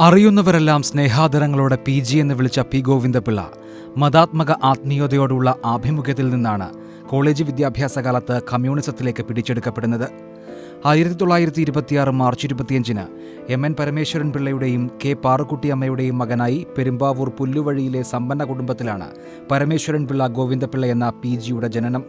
അറിയുന്നവരെല്ലാം സ്നേഹാദരങ്ങളോടെ P G എന്ന് വിളിച്ച P Govinda Pillai മതാത്മക ആത്മീയതയോടുള്ള ആഭിമുഖ്യത്തിൽ നിന്നാണ് കോളേജ് വിദ്യാഭ്യാസ കാലത്ത് കമ്മ്യൂണിസത്തിലേക്ക് പിടിച്ചെടുക്കപ്പെടുന്നത്. ആയിരത്തി തൊള്ളായിരത്തി ഇരുപത്തിയാറ് മാർച്ച് ഇരുപത്തിയഞ്ചിന് എം എൻ പരമേശ്വരൻ പിള്ളയുടെയും കെ പാറുക്കുട്ടിയമ്മയുടെയും മകനായി പെരുമ്പാവൂർ പുല്ലുവഴിയിലെ സമ്പന്ന കുടുംബത്തിലാണ് പരമേശ്വരൻ പിള്ള ഗോവിന്ദപിള്ള എന്ന പി ജിയുടെ ജനനം.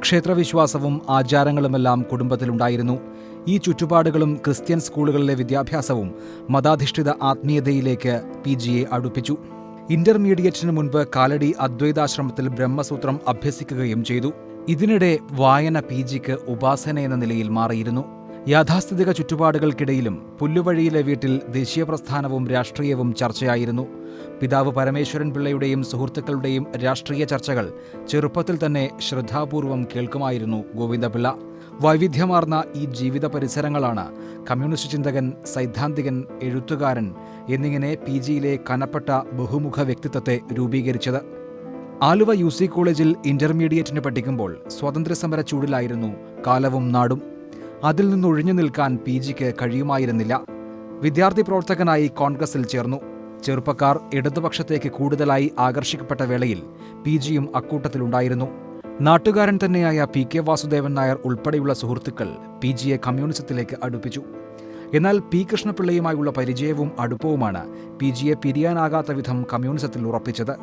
ക്ഷേത്രവിശ്വാസവും ആചാരങ്ങളുമെല്ലാം കുടുംബത്തിലുണ്ടായിരുന്നു. ഈ ചുറ്റുപാടുകളും ക്രിസ്ത്യൻ സ്കൂളുകളിലെ വിദ്യാഭ്യാസവും മതാധിഷ്ഠിത ആത്മീയതയിലേക്ക് പി ജിയെ അടുപ്പിച്ചു. ഇന്റർമീഡിയറ്റിന് മുൻപ് കാലടി അദ്വൈതാശ്രമത്തിൽ ബ്രഹ്മസൂത്രം അഭ്യസിക്കുകയും ചെയ്തു. ഇതിനിടെ വായന പി ജിക്ക് ഉപാസന എന്ന നിലയിൽ മാറിയിരുന്നു. യാഥാസ്ഥിതിക ചുറ്റുപാടുകൾക്കിടയിലും പുല്ലുവഴിയിലെ വീട്ടിൽ ദേശീയ പ്രസ്ഥാനവും രാഷ്ട്രീയവും ചർച്ചയായിരുന്നു. പിതാവ് പരമേശ്വരൻ പിള്ളയുടെയും സുഹൃത്തുക്കളുടെയും രാഷ്ട്രീയ ചർച്ചകൾ ചെറുപ്പത്തിൽ തന്നെ ശ്രദ്ധാപൂർവം കേൾക്കുമായിരുന്നു ഗോവിന്ദപിള്ള. വൈവിധ്യമാർന്ന ഈ ജീവിത പരിസരങ്ങളാണ് കമ്മ്യൂണിസ്റ്റ് ചിന്തകൻ സൈദ്ധാന്തികൻ എഴുത്തുകാരൻ എന്നിങ്ങനെ പി ജിയിലെ കനപ്പെട്ട ബഹുമുഖ വ്യക്തിത്വത്തെ രൂപീകരിച്ചത്. ആലുവ യു സി കോളേജിൽ ഇന്റർമീഡിയറ്റിന് പഠിക്കുമ്പോൾ സ്വാതന്ത്ര്യസമര ചൂടിലായിരുന്നു കാലവും നാടും. അതിൽ നിന്നൊഴിഞ്ഞു നിൽക്കാൻ പി ജിക്ക് കഴിയുമായിരുന്നില്ല. വിദ്യാർത്ഥി പ്രവർത്തകനായി കോൺഗ്രസിൽ ചേർന്നു. ചെറുപ്പക്കാർ ഇടതുപക്ഷത്തേക്ക് കൂടുതലായി ആകർഷിക്കപ്പെട്ട വേളയിൽ പി ജിയും അക്കൂട്ടത്തിലുണ്ടായിരുന്നു. നാട്ടുകാരൻ തന്നെയായ പി കെ വാസുദേവൻ നായർ ഉൾപ്പെടെയുള്ള സുഹൃത്തുക്കൾ പി ജിയെ കമ്മ്യൂണിസത്തിലേക്ക് അടുപ്പിച്ചു. എന്നാൽ പി കൃഷ്ണപിള്ളയുമായുള്ള പരിചയവും അടുപ്പവുമാണ് പി ജിയെ പിരിയാനാകാത്ത വിധം കമ്മ്യൂണിസത്തിൽ ഉറപ്പിച്ചത്.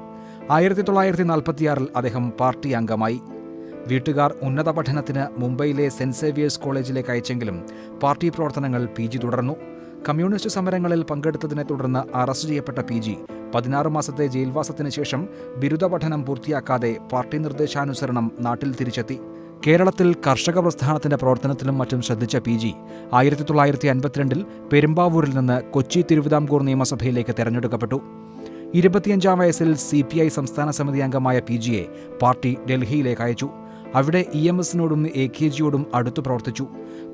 ആയിരത്തി തൊള്ളായിരത്തി നാൽപ്പത്തിയാറിൽ അദ്ദേഹം പാർട്ടി അംഗമായി. വീട്ടുകാർ ഉന്നത പഠനത്തിന് മുംബൈയിലെ സെന്റ് സേവിയേഴ്സ് കോളേജിലേക്ക് അയച്ചെങ്കിലും പാർട്ടി പ്രവർത്തനങ്ങൾ പി ജി തുടർന്നു. കമ്മ്യൂണിസ്റ്റ് സമരങ്ങളിൽ പങ്കെടുത്തതിനെ തുടർന്ന് അറസ്റ്റ് ചെയ്യപ്പെട്ട പി ജി പതിനാറ് മാസത്തെ ജയിൽവാസത്തിന് ശേഷം ബിരുദ പഠനം പൂർത്തിയാക്കാതെ പാർട്ടി നിർദ്ദേശാനുസരണം നാട്ടിൽ തിരിച്ചെത്തി. കേരളത്തിൽ കർഷക പ്രസ്ഥാനത്തിന്റെ പ്രവർത്തനത്തിലും മറ്റും ശ്രദ്ധിച്ച പി ജി ആയിരത്തി തൊള്ളായിരത്തി അൻപത്തിരണ്ടിൽ പെരുമ്പാവൂരിൽ നിന്ന് കൊച്ചി തിരുവിതാംകൂർ നിയമസഭയിലേക്ക് തെരഞ്ഞെടുക്കപ്പെട്ടു. ഇരുപത്തിയഞ്ചാം വയസ്സിൽ സി പി ഐ സംസ്ഥാന സമിതി അംഗമായ പി ജിയെ പാർട്ടി ഡൽഹിയിലേക്ക് അയച്ചു. അവിടെ ഇ എം എസിനോടും എ കെ ജിയോടും അടുത്തു പ്രവർത്തിച്ചു.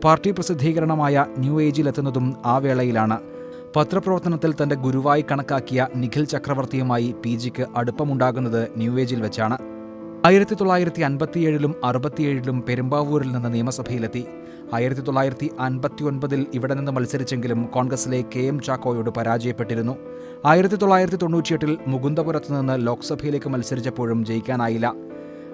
പാർട്ടി പ്രസിദ്ധീകരണമായ ന്യൂ ഏജിലെത്തുന്നതും ആ വേളയിലാണ്. പത്രപ്രവർത്തനത്തിൽ തന്റെ ഗുരുവായി കണക്കാക്കിയ നിഖിൽ ചക്രവർത്തിയുമായി പി ജിക്ക് അടുപ്പമുണ്ടാകുന്നത് ന്യൂ ഏജിൽ വെച്ചാണ്. ആയിരത്തി തൊള്ളായിരത്തി അൻപത്തിയേഴിലും അറുപത്തിയേഴിലും പെരുമ്പാവൂരിൽ നിന്ന് നിയമസഭയിലെത്തി. ആയിരത്തി തൊള്ളായിരത്തി അൻപത്തി ഒൻപതിൽ ഇവിടെ നിന്ന് മത്സരിച്ചെങ്കിലും കോൺഗ്രസിലെ കെ എം ചാക്കോയോട് പരാജയപ്പെട്ടിരുന്നു. ആയിരത്തി തൊള്ളായിരത്തി തൊണ്ണൂറ്റിയെട്ടിൽ മുകുന്ദപുരത്ത് നിന്ന് ലോക്സഭയിലേക്ക് മത്സരിച്ചപ്പോഴും ജയിക്കാനായില്ല.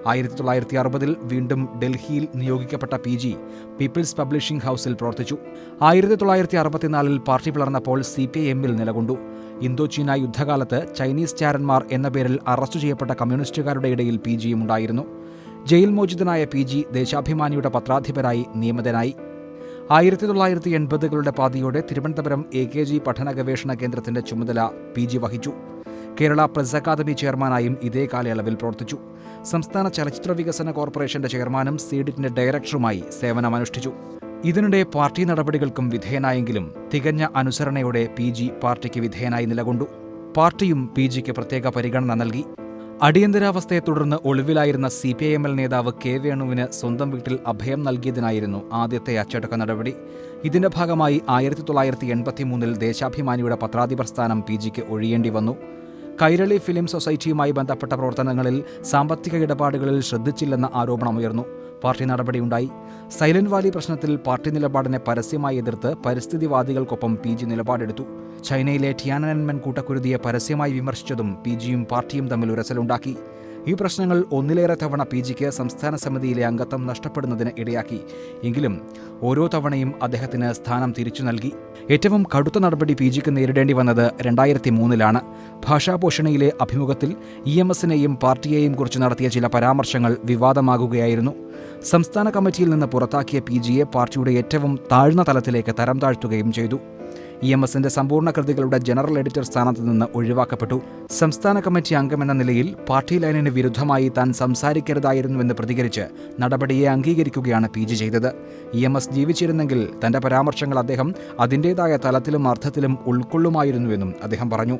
ആയിരത്തി തൊള്ളായിരത്തി അറുപതിൽ വീണ്ടും ഡൽഹിയിൽ നിയോഗിക്കപ്പെട്ട പി ജി പീപ്പിൾസ് പബ്ലിഷിംഗ് ഹൗസിൽ പ്രവർത്തിച്ചു. ആയിരത്തി തൊള്ളായിരത്തി അറുപത്തിനാലിൽ പാർട്ടി പിളർന്നപ്പോൾ സി പി ഐ എമ്മിൽ നിലകൊണ്ടു. ഇന്തോ ചീന യുദ്ധകാലത്ത് ചൈനീസ് ചാരന്മാർ എന്ന പേരിൽ അറസ്റ്റ് ചെയ്യപ്പെട്ട കമ്മ്യൂണിസ്റ്റുകാരുടെ ഇടയിൽ പി ജിയും ഉണ്ടായിരുന്നു. ജയിൽ മോചിതനായ പി ജി ദേശാഭിമാനിയുടെ പത്രാധിപരായി നിയമിതനായി. ആയിരത്തി തൊള്ളായിരത്തി എൺപതുകളുടെ പാതിയോടെ തിരുവനന്തപുരം എ കെ ജി പഠന ഗവേഷണ കേന്ദ്രത്തിന്റെ ചുമതല പി ജി വഹിച്ചു. കേരള പ്രസ് അക്കാദമി ചെയർമാനായും ഇതേ കാലയളവിൽ പ്രവർത്തിച്ചു. സംസ്ഥാന ചലച്ചിത്ര വികസന കോർപ്പറേഷന്റെ ചെയർമാനും സീഡിറ്റിന്റെ ഡയറക്ടറുമായി സേവനമനുഷ്ഠിച്ചു. ഇതിനിടെ പാർട്ടി നടപടികൾക്കും വിധേയനായെങ്കിലും തികഞ്ഞ അനുസരണയോടെ പി ജി പാർട്ടിക്ക് വിധേയനായി നിലകൊണ്ടു. പാർട്ടിയും പി ജിക്ക് പ്രത്യേക പരിഗണന നൽകി. അടിയന്തരാവസ്ഥയെ തുടർന്ന് ഒളിവിലായിരുന്ന C P I M L നേതാവ് കെ വേണുവിന് സ്വന്തം വീട്ടിൽ അഭയം നൽകിയതിനായിരുന്നു ആദ്യത്തെ അച്ചടക്ക നടപടി. ഇതിന്റെ ഭാഗമായി ആയിരത്തി തൊള്ളായിരത്തി എൺപത്തിമൂന്നിൽ ദേശാഭിമാനിയുടെ പത്രാധിപർ സ്ഥാനം പി ജിക്ക് ഒഴിയേണ്ടി വന്നു. കൈരളി ഫിലിം സൊസൈറ്റിയുമായി ബന്ധപ്പെട്ട പ്രവർത്തനങ്ങളിൽ സാമ്പത്തിക ഇടപാടുകളിൽ ശ്രദ്ധിച്ചില്ലെന്ന ആരോപണമുയർന്നു പാർട്ടി നടപടിയുണ്ടായി. സൈലന്റ് വാലി പ്രശ്നത്തിൽ പാർട്ടി നിലപാടിനെ പരസ്യമായി എതിർത്ത് പരിസ്ഥിതിവാദികൾക്കൊപ്പം പി ജി നിലപാടെടുത്തു. ചൈനയിലെ ടിയാനൻമെൻ കൂട്ടക്കുരുതിയെ പരസ്യമായി വിമർശിച്ചതും പി ജിയും പാർട്ടിയും തമ്മിൽ ഉരസലുണ്ടാക്കി. ഈ പ്രശ്നങ്ങൾ ഒന്നിലേറെ തവണ പി ജിക്ക് സംസ്ഥാന സമിതിയിലെ അംഗത്വം നഷ്ടപ്പെടുന്നതിന് ഇടയാക്കി. എങ്കിലും ഓരോ തവണയും അദ്ദേഹത്തിന് സ്ഥാനം തിരിച്ചു നൽകി. ഏറ്റവും കടുത്ത നടപടി പി ജിക്ക് നേരിടേണ്ടി വന്നത് രണ്ടായിരത്തി മൂന്നിലാണ് ഭാഷാപോഷണയിലെ അഭിമുഖത്തിൽ ഇ എം എസിനെയും പാർട്ടിയെയും കുറിച്ച് നടത്തിയ ചില പരാമർശങ്ങൾ വിവാദമാകുകയായിരുന്നു. സംസ്ഥാന കമ്മിറ്റിയിൽ നിന്ന് പുറത്താക്കിയ പി ജിയെ പാർട്ടിയുടെ ഏറ്റവും താഴ്ന്ന തലത്തിലേക്ക് തരം താഴ്ത്തുകയും ചെയ്തു. ഇ എം എസിന്റെ സമ്പൂർണ കൃതികളുടെ ജനറൽ എഡിറ്റർ സ്ഥാനത്ത് നിന്ന് ഒഴിവാക്കപ്പെട്ടു. സംസ്ഥാന കമ്മിറ്റി അംഗമെന്ന നിലയിൽ പാർട്ടി ലൈനിന് വിരുദ്ധമായി താൻ സംസാരിക്കരുതായിരുന്നുവെന്ന് പ്രതികരിച്ച് നടപടിയെ അംഗീകരിക്കുകയാണ് പി ജി ചെയ്തത്. ഇ എം എസ് ജീവിച്ചിരുന്നെങ്കിൽ തന്റെ പരാമർശങ്ങൾ അദ്ദേഹം അതിന്റെതായ തലത്തിലും അർത്ഥത്തിലും ഉൾക്കൊള്ളുമായിരുന്നുവെന്നും അദ്ദേഹം പറഞ്ഞു.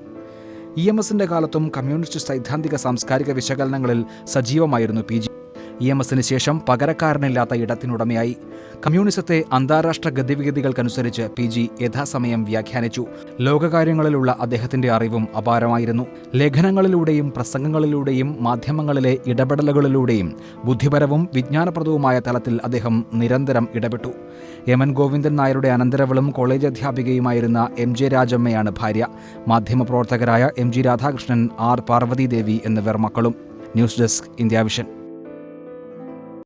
ഇ എം എസിന്റെ കാലത്തും കമ്മ്യൂണിസ്റ്റ് സൈദ്ധാന്തിക സാംസ്കാരിക വിശകലനങ്ങളിൽ സജീവമായിരുന്നു പി ജി. ഇ എം എസിന് ശേഷം പകരക്കാരനില്ലാത്ത ഇടത്തിനുടമയായി. കമ്മ്യൂണിസത്തെ അന്താരാഷ്ട്ര ഗതിവിഗതികൾക്കനുസരിച്ച് പി ജി യഥാസമയം വ്യാഖ്യാനിച്ചു. ലോകകാര്യങ്ങളിലുള്ള അദ്ദേഹത്തിന്റെ അറിവും അപാരമായിരുന്നു. ലേഖനങ്ങളിലൂടെയും പ്രസംഗങ്ങളിലൂടെയും മാധ്യമങ്ങളിലെ ഇടപെടലുകളിലൂടെയും ബുദ്ധിപരവും വിജ്ഞാനപ്രദവുമായ തലത്തിൽ അദ്ദേഹം നിരന്തരം ഇടപെട്ടു. എം എൻ ഗോവിന്ദൻ നായരുടെ അനന്തരവളും കോളേജ് അധ്യാപികയുമായിരുന്ന എം ജെ രാജമ്മയാണ് ഭാര്യ. മാധ്യമപ്രവർത്തകരായ M G Radhakrishnan R Parvathidevi എന്നിവർ മക്കളും. News desk India vision.